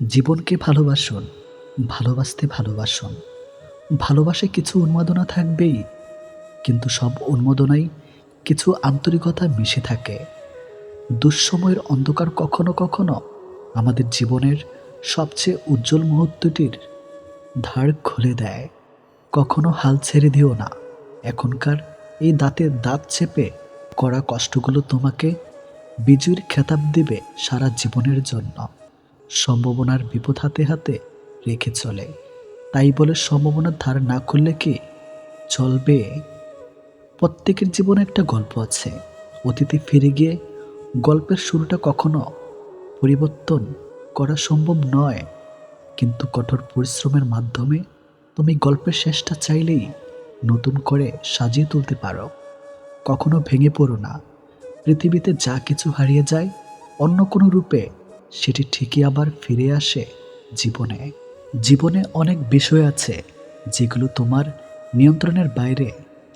জীবনকে ভালোবাসুন, ভালোবাসতে ভালোবাসুন। ভালোবাসায় কিছু উন্মাদনা থাকবেই, কিন্তু সব উন্মাদনাই কিছু আন্তরিকতা মিশে থাকে। দুঃসময়ের অন্ধকার কখনো কখনো আমাদের জীবনের সবচেয়ে উজ্জ্বল মুহূর্তটির ধার খুলে দেয়। কখনো হাল ছেড়ে দিও না, এখনকার এই দাঁতে দাঁত চেপে করা কষ্টগুলো তোমাকে বিজয়ীর খেতাব দেবে সারা জীবনের জন্য। সম্ভাবনার বিপদ হাতে হাতে রেখে চলে। তাই বলে সম্ভাবনার ধার না করলে কি চলবে? প্রত্যেকের জীবনে একটা গল্প আছে। অতীতে ফিরে গিয়ে গল্পের শুরুটা কখনো পরিবর্তন করা সম্ভব নয়। কিন্তু কঠোর পরিশ্রমের মাধ্যমে তুমি গল্পের শেষটা চাইলেই নতুন করে সাজিয়ে তুলতে পারো। কখনো ভেঙে পড়ো না। পৃথিবীতে যা কিছু হারিয়ে যায়, অন্য কোনো রূপে সেটি ঠিকই আবার ফিরে আসে জীবনে। জীবনে অনেক বিষয় আছে যেগুলো তোমার নিয়ন্ত্রণের বাইরে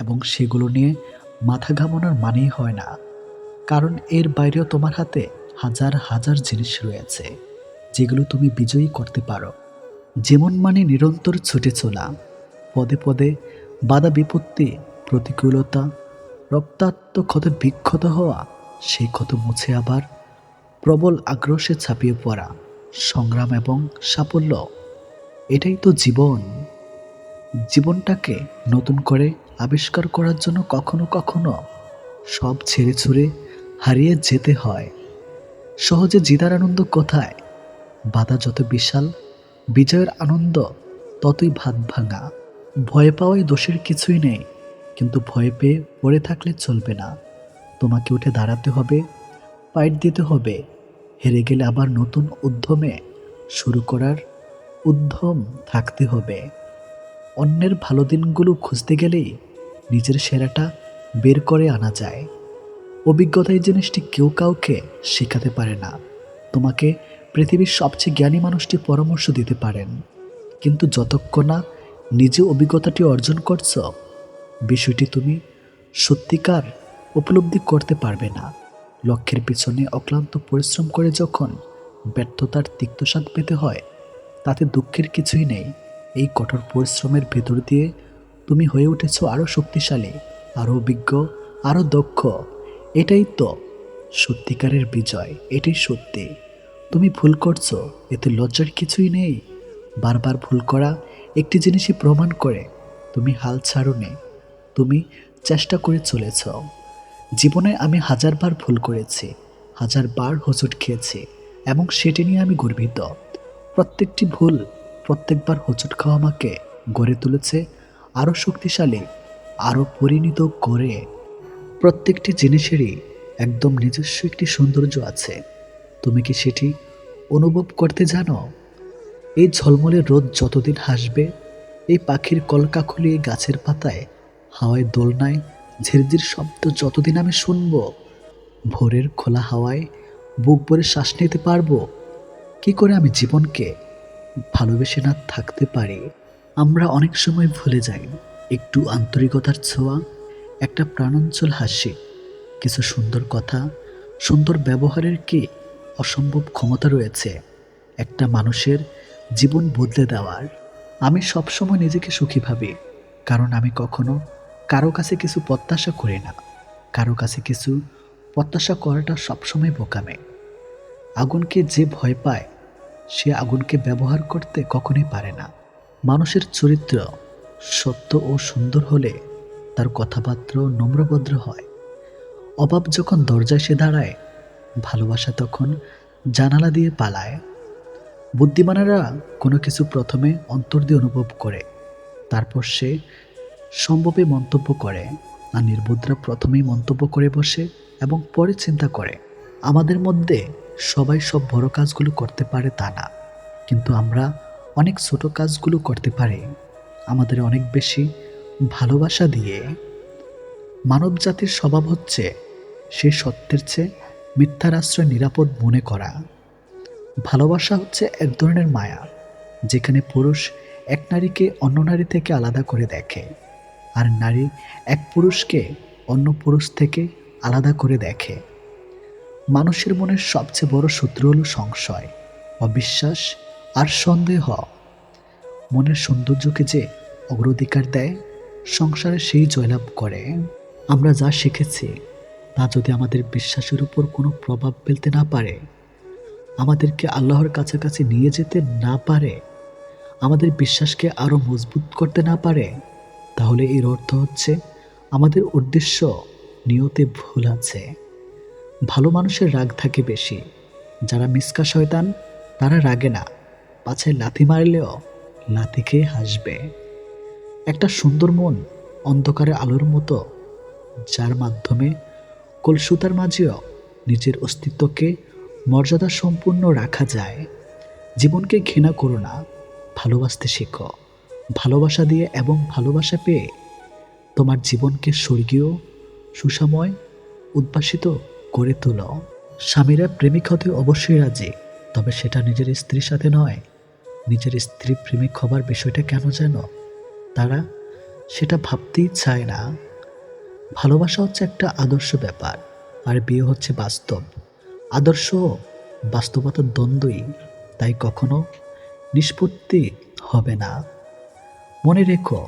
এবং সেগুলো নিয়ে মাথা ঘামানোর মানেই হয় না। কারণ এর বাইরেও তোমার হাতে হাজার হাজার জিনিস রয়েছে যেগুলো তুমি বিজয়ী করতে পারো। যেমন মানে নিরন্তর ছুটে চলা, পদে পদে বাধা বিপত্তি, প্রতিকূলতা, রক্তাক্ত ক্ষত বিক্ষত হওয়া, সেই ক্ষত মুছে আবার প্রবল আগ্রহে ছাপিয়ে পড়া, সংগ্রাম এবং সাফল্য। এটাই তো জীবন। জীবনটাকে নতুন করে আবিষ্কার করার জন্য কখনো কখনো সব ছেড়ে ছুড়ে হারিয়ে যেতে হয়। সহজে জিতার আনন্দ কোথায়? বাধা যত বিশাল, বিজয়ের আনন্দ ততই ভাত ভাঙা। ভয় পাওয়ায় দোষের কিছুই নেই, কিন্তু ভয় পেয়ে পড়ে থাকলে চলবে না। তোমাকে উঠে দাঁড়াতে হবে, পাইট দিতে হবে হেরে গেলে আবার নতুন উদ্যমে শুরু করার উদ্যম থাকতে হবে। অন্যের ভালো দিনগুলো খুঁজতে গেলেই নিজের সেরাটা বের করে আনা যায়। অভিজ্ঞতা এই জিনিসটি কেউ কাউকে শেখাতে পারে না। তোমাকে পৃথিবীর সবচেয়ে জ্ঞানী মানুষটি পরামর্শ দিতে পারেন। কিন্তু যতক্ষণ না নিজে অভিজ্ঞতাটি অর্জন করছ, বিষয়টি তুমি সত্যিকার উপলব্ধি করতে পারবে না। লক্ষ্যের পিছনে অক্লান্ত পরিশ্রম করে যখন ব্যর্থতার তিক্তস্বাদ পেতে হয়, তাতে দুঃখের কিছুই নেই। এই কঠোর পরিশ্রমের ভেতর দিয়ে তুমি হয়ে উঠেছ আরও শক্তিশালী, আরও অভিজ্ঞ, আরও দক্ষ। এটাই তো সত্যিকারের বিজয়, এটাই সত্যি। তুমি ভুল করছ, এতে লজ্জার কিছুই নেই। বারবার ভুল করা একটি জিনিসই প্রমাণ করে তুমি হাল ছাড়োনি, তুমি চেষ্টা করে চলেছ। জীবনে আমি হাজারবার ভুল করেছি, হাজারবার হোঁচট খেয়েছি এবং সেটি নিয়ে আমি গর্বিত। প্রত্যেকটি ভুল প্রত্যেকবার হোঁচট খাওয়া আমাকে গড়ে তুলেছে, আরও শক্তিশালী, আরও পরিণত করে। প্রত্যেকটি জিনিসেরই একদম নিজস্ব একটি সৌন্দর্য আছে। তুমি কি সেটি অনুভব করতে জানো? এই ঝলমলে রোদ যতদিন হাসবে, এই পাখির কলকাকলি এই গাছের পাতায় হাওয়ায় দোলনায় ঝিরঝির শব্দ যতদিন আমি শুনব, ভোরের খোলা হাওয়ায় বুক ভরে শ্বাস নিতে পারব, কি করে আমি জীবনকে ভালোবেসে না থাকতে পারি? আমরা অনেক সময় ভুলে যাই, একটু আন্তরিকতার ছোঁয়া, একটা প্রাণাঞ্চল হাসি, কিছু সুন্দর কথা, সুন্দর ব্যবহারের কি অসম্ভব ক্ষমতা রয়েছে, একটা মানুষের জীবন বদলে দেওয়ার। আমি সবসময় নিজেকে সুখী ভাবি, কারণ আমি কখনো কারও কাছে কিছু প্রত্যাশা করি না। কারও কাছে কিছু প্রত্যাশা করাটা সবসময় বোকামে। আগুনকে যে ভয় পায়, সে আগুনকে ব্যবহার করতে কখনোই পারে না। মানুষের চরিত্র সত্য ও সুন্দর হলে তার কথাবার্তা নম্রভদ্র হয়। অভাব যখন দরজায় সে দাঁড়ায়, ভালোবাসা তখন জানালা দিয়ে পালায়। বুদ্ধিমানেরা কোনো কিছু প্রথমে অন্তর দিয়ে অনুভব করে, তারপর সে সম্ভবে মন্তব্য করে। আর নির্বুদ্ধরা প্রথমেই মন্তব্য করে বসে এবং পরে চিন্তা করে। আমাদের মধ্যে সবাই সব বড় কাজগুলো করতে পারে তা না। কিন্তু আমরা অনেক ছোট কাজগুলো করতে পারি। আমাদের অনেক বেশি ভালোবাসা দিয়ে মানব জাতির স্বভাব হচ্ছে সে সত্যের চেয়ে মিথ্যার আশ্রয় নিরাপদ মনে করা। ভালোবাসা হচ্ছে এক ধরনের মায়া, যেখানে পুরুষ এক নারীকে অন্য নারী থেকে আলাদা করে দেখে। আর নারী এক পুরুষকে অন্য পুরুষ থেকে আলাদা করে দেখে। মানুষের মনের সবচেয়ে বড় শত্রু হল সংশয়, অবিশ্বাস আর সন্দেহ। মনের সৌন্দর্যকে যে অগ্রাধিকার দেয়, সংসারে সেই জয়লাভ করে। আমরা যা শিখেছি, তা যদি আমাদের বিশ্বাসের উপর কোনো প্রভাব ফেলতে না পারে, আমাদেরকে আল্লাহর কাছাকাছি নিয়ে যেতে না পারে, আমাদের বিশ্বাসকে আরও মজবুত করতে না পারে তাহলে এর অর্থ হচ্ছে আমাদের উদ্দেশ্য নিয়তে ভুল আছে। ভালো মানুষের রাগ থাকে বেশি। যারা মিসকা শয়তান, তারা রাগে না। পাছে লাথি মারলেও লাথি খেয়ে হাসবে। একটা সুন্দর মন অন্ধকারে আলোর মতো, যার মাধ্যমে কলসুতার মাঝেও নিজের অস্তিত্বকে মর্যাদা সম্পূর্ণ রাখা যায়। জীবনকে ঘৃণা করো না, ভালোবাসতে শেখো। ভালোবাসা দিয়ে এবং ভালোবাসা পেয়ে তোমার জীবনকে স্বর্গীয় সুষময় উদ্ভাসিত করে তোলো। স্বামীরা প্রেমিক হতে অবশ্যই রাজি, তবে সেটা নিজের স্ত্রীর সাথে নয়। নিজের স্ত্রী প্রেমিক হবার বিষয়টা কেন যেন তারা সেটা ভাবতেই চায় না। ভালোবাসা হচ্ছে একটা আদর্শ ব্যাপার, আর বিয়ে হচ্ছে বাস্তব। আদর্শ বাস্তবতার দ্বন্দ্বই, তাই কখনো নিষ্পত্তি হবে না। মনে রেখো,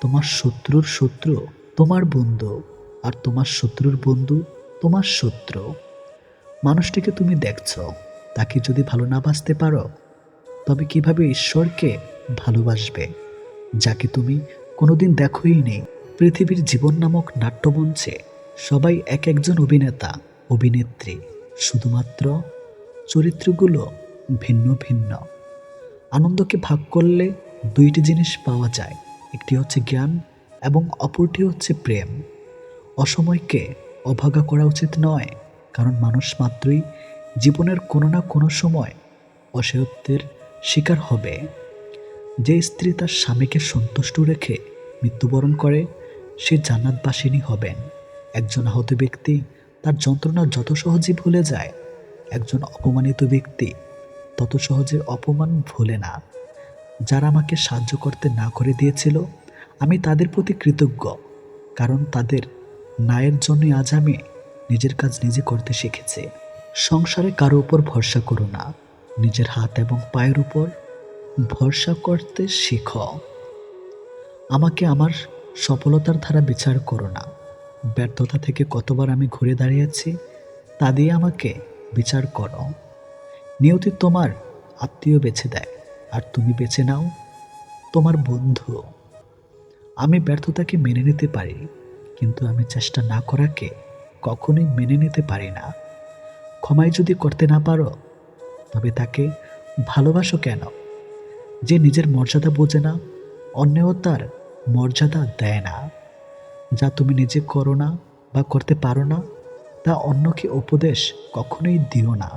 তোমার শত্রুর শত্রু তোমার বন্ধু আর তোমার শত্রুর বন্ধু তোমার শত্রু। মানুষটিকে তুমি দেখছ, তাকে যদি ভালো না বাসতে পারো, তবে কীভাবে ঈশ্বরকে ভালোবাসবে, যাকে তুমি কোনোদিন দেখোই নেই পৃথিবীর জীবন নামক নাট্যমঞ্চে সবাই এক একজন অভিনেতা, অভিনেত্রী, শুধুমাত্র চরিত্রগুলো ভিন্ন ভিন্ন। আনন্দকে ভাগ করলে দুইটি জিনিস পাওয়া যায়, একটি হচ্ছে জ্ঞান এবং অপরটি হচ্ছে প্রেম। অসময়কে অভাগা করা উচিত নয়, কারণ মানুষ মাত্রই জীবনের কোনো না কোনো সময় অসহ্যের শিকার হবে। যে স্ত্রী তার স্বামীকে সন্তুষ্ট রেখে মৃত্যুবরণ করে, সে জান্নাতবাসিনী হবেন। একজন আহত ব্যক্তি তার যন্ত্রণা যত সহজে ভুলে যায়, একজন অপমানিত ব্যক্তি তত সহজে অপমান ভুলে না। যারা আমাকে সাহায্য করতে না করে দিয়েছিল, আমি তাদের প্রতি কৃতজ্ঞ, কারণ তাদের ন্যায়ের জন্যই আজ আমি নিজের কাজ নিজে করতে শিখেছি। সংসারে কারও উপর ভরসা করো না। নিজের হাত এবং পায়ের উপর ভরসা করতে শিখো। আমাকে আমার সফলতার ধারা বিচার করো না। ব্যর্থতা থেকে কতবার আমি ঘুরে দাঁড়িয়েছি, তা দিয়ে আমাকে বিচার করো। নিয়তি তোমার আত্মীয় বেছে দেয়। আর তুমি বেছে নাও তোমার বন্ধু। আমি ব্যর্থতাকে মেনে নিতে পারি, কিন্তু আমি চেষ্টা না করাকে কখনোই মেনে নিতে পারি না। ক্ষমাই যদি করতে না পারো, তবে তাকে ভালোবাসো কেন? যে নিজের মর্যাদা বোঝে না, অন্যও তার মর্যাদা দেয় না। যা তুমি নিজে করো না বা করতে পারো না, তা অন্যকে উপদেশ কখনোই দিও না।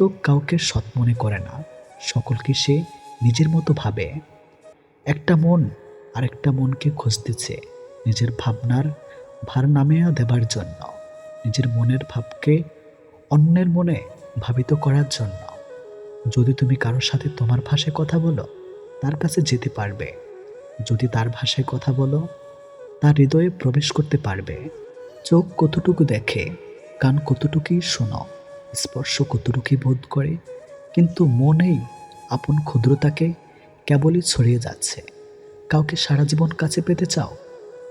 লোক কাউকে সৎ মনে করে না। সকলকে সে নিজের মতো ভাবে। একটা মন আরেকটা মনকে খুঁজতেছে নিজের ভাবনার ভার নামিয়া দেবার জন্য, নিজের মনের ভাবকে অন্যের মনে ভাবিত করার জন্য। যদি তুমি কারোর সাথে তোমার ভাষায় কথা বলো, তার কাছে যেতে পারবে। যদি তার ভাষায় কথা বলো, তার হৃদয়ে প্রবেশ করতে পারবে। চোখ কতটুকু দেখে, কান কতটুকুই শোনো, স্পর্শ কতটুকুই বোধ করে, কিন্তু মনেই আপন ক্ষুদ্রতাকে কেবলই ছড়িয়ে যাচ্ছে। কাউকে সারা জীবন কাছে পেতে চাও?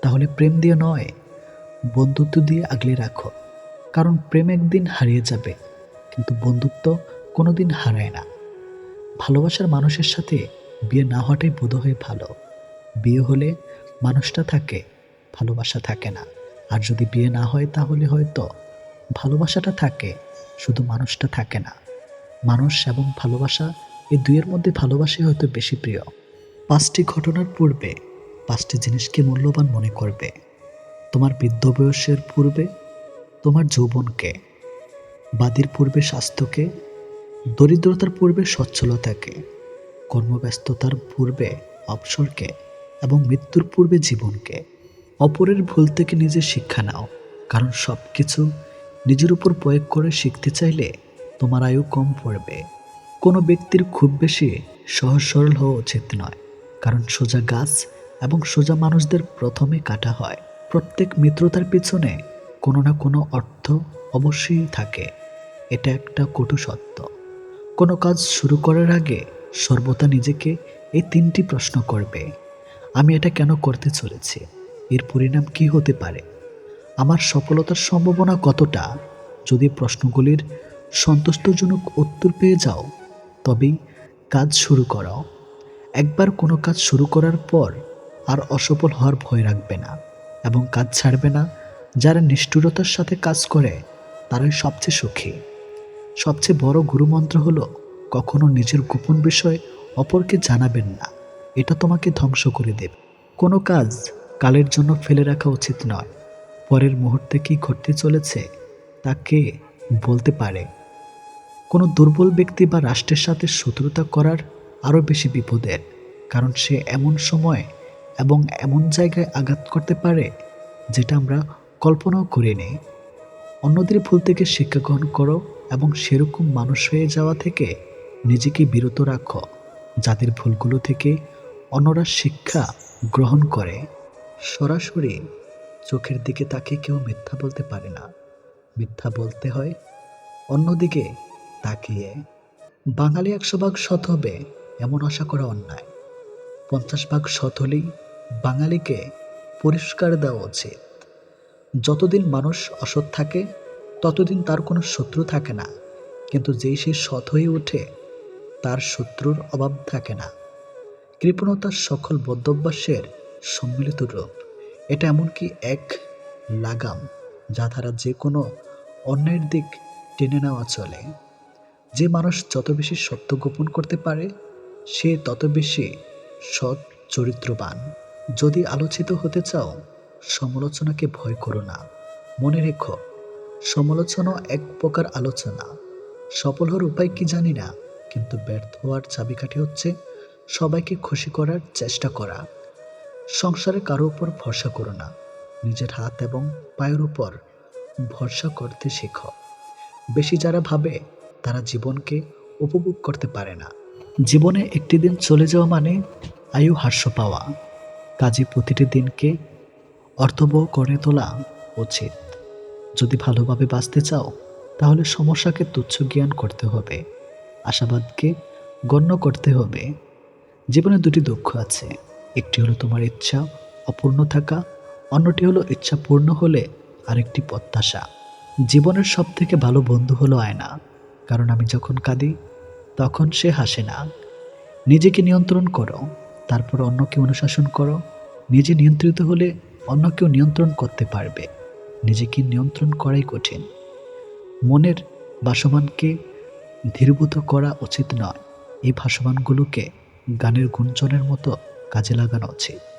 তাহলে প্রেম দিয়ে নয়, বন্ধুত্ব দিয়ে আগলে রাখো। কারণ প্রেম একদিন হারিয়ে যাবে, কিন্তু বন্ধুত্ব কোনোদিন হারায় না। ভালোবাসার মানুষের সাথে বিয়ে না হওয়াটাই বোধহয় ভালো। বিয়ে হলে মানুষটা থাকে, ভালোবাসা থাকে না। আর যদি বিয়ে না হয় তাহলে হয়তো ভালোবাসাটা থাকে, শুধু মানুষটা থাকে না। মানুষ এবং ভালোবাসা এই দুইয়ের মধ্যে ভালোবাসাই হয়তো বেশি প্রিয়। পাঁচটি ঘটনার পূর্বে পাঁচটি জিনিসকে মূল্যবান মনে করবে। তোমার বৃদ্ধ বয়সের পূর্বে তোমার যৌবনকে, বাদির পূর্বে স্বাস্থ্যকে, দরিদ্রতার পূর্বে সচ্ছলতাকে, কর্মব্যস্ততার পূর্বে অবসরকে এবং মৃত্যুর পূর্বে জীবনকে। অপরের ভুল থেকে নিজে শিক্ষা নাও, কারণ সব কিছু নিজের উপর প্রয়োগ করে শিখতে চাইলে তোমার আয়ু কম পড়বে। কোনো ব্যক্তির খুব বেশি সহজ সরল হওয়া উচিত নয়, কারণ সোজা গাছ এবং সোজা মানুষদের প্রথমে কাটা হয়। প্রত্যেক মিত্রতার পিছনে কোনো না কোনো অর্থ অবশ্যই থাকে, এটা একটা কটু সত্য। কোনো কাজ শুরু করার আগে সর্বদা নিজেকে এই তিনটি প্রশ্ন করবে, আমি এটা কেন করতে চলেছি? এর পরিণাম কি হতে পারে? আমার সফলতার সম্ভাবনা কতটা? যদি প্রশ্নগুলির সন্তুষ্টজনক উত্তর পেয়ে যাও তবেই কাজ শুরু করো একবার কোনো কাজ শুরু করার পর আর অসফল হওয়ার ভয় রাখবে না এবং কাজ ছাড়বে না। যারা নিষ্ঠুরতার সাথে কাজ করে, তারাই সবচেয়ে সুখী। সবচেয়ে বড় গুরুমন্ত্র হলো, কখনো নিজের গোপন বিষয় অপরকে জানাবেন না। এটা তোমাকে ধ্বংস করে দেবে। কোনো কাজ কালের জন্য ফেলে রাখা উচিত নয়। পরের মুহূর্তে কি ঘটতে চলেছে, তা কে বলতে পারে? কোনো দুর্বল ব্যক্তি বা রাষ্ট্রের সাথে শত্রুতা করার আরও বেশি বিপদের, কারণ সে এমন সময় এবং এমন জায়গায় আঘাত করতে পারে যেটা আমরা কল্পনাও করিনি অন্যদের ভুল থেকে শিক্ষা গ্রহণ করো এবং সেরকম মানুষ হয়ে যাওয়া থেকে নিজেকে বিরত রাখো, যাদের ভুলগুলো থেকে অন্যরা শিক্ষা গ্রহণ করে। সরাসরি চোখের দিকে তাকে কেউ মিথ্যা বলতে পারে না। মিথ্যা বলতে হয় অন্যদিকে তাকিয়ে বাঙালি একশো ভাগ সৎ হবে এমন আশা করা অন্যায়। পঞ্চাশ ভাগ সৎ হলেই বাঙালিকে পরিষ্কার দেওয়া উচিত। যতদিন মানুষ অসৎ থাকে, ততদিন তার কোনো শত্রু থাকে না। কিন্তু যেই সে সৎ হয়ে ওঠে, তার শত্রুর অভাব থাকে না। কৃপণতার সকল বদ্ধভ্যাসের সম্মিলিত রূপ। এটা এমনকি এক লাগাম যা দ্বারা যে কোনো অন্যের দিক টেনে নেওয়া চলে। যে মানুষ যত বেশি সত্য গোপন করতে পারে, সে তত বেশি সৎ, চরিত্রবান। যদি আলোচিত হতে চাও, সমালোচনাকে ভয় করো না। মনে রেখো সমালোচনা এক প্রকার আলোচনা। সফল হওয়ার উপায় কি জানি না, কিন্তু ব্যর্থ হওয়ার চাবিকাঠি হচ্ছে সবাইকে খুশি করার চেষ্টা করা। সংসারে কারও উপর ভরসা করো না। নিজের হাত এবং পায়ের উপর ভরসা করতে শেখো। বেশি যারা ভাবে তারা জীবনকে উপভোগ করতে পারে না। জীবনে একটি দিন চলে যাওয়া মানে আয়ু হাস্য পাওয়া। কাজে প্রতিটি দিনকে অর্থবহ করে তোলা উচিত। যদি ভালোভাবে বাঁচতে চাও, তাহলে সমস্যাকে তুচ্ছ জ্ঞান করতে হবে। আশাবাদকে গণ্য করতে হবে। জীবনে দুটি দুঃখ আছে। একটি হলো তোমার ইচ্ছা অপূর্ণ থাকা, অন্যটি হলো ইচ্ছা পূর্ণ হলে আরেকটি প্রত্যাশা। জীবনের সব থেকে ভালো বন্ধু হলো আয়না। কারণ আমি যখন কাঁদি, তখন সে হাসে না। নিজেকে নিয়ন্ত্রণ করো, তারপর অন্যকে অনুশাসন করো। নিজে নিয়ন্ত্রিত হলে অন্য কেউ নিয়ন্ত্রণ করতে পারবে। নিজেকে নিয়ন্ত্রণ করাই কঠিন। মনের বাসমানকে ধীরভূত করা উচিত নয়। এই ভাসমানগুলোকে গানের গুঞ্জনের মতো কাজে লাগানো উচিত।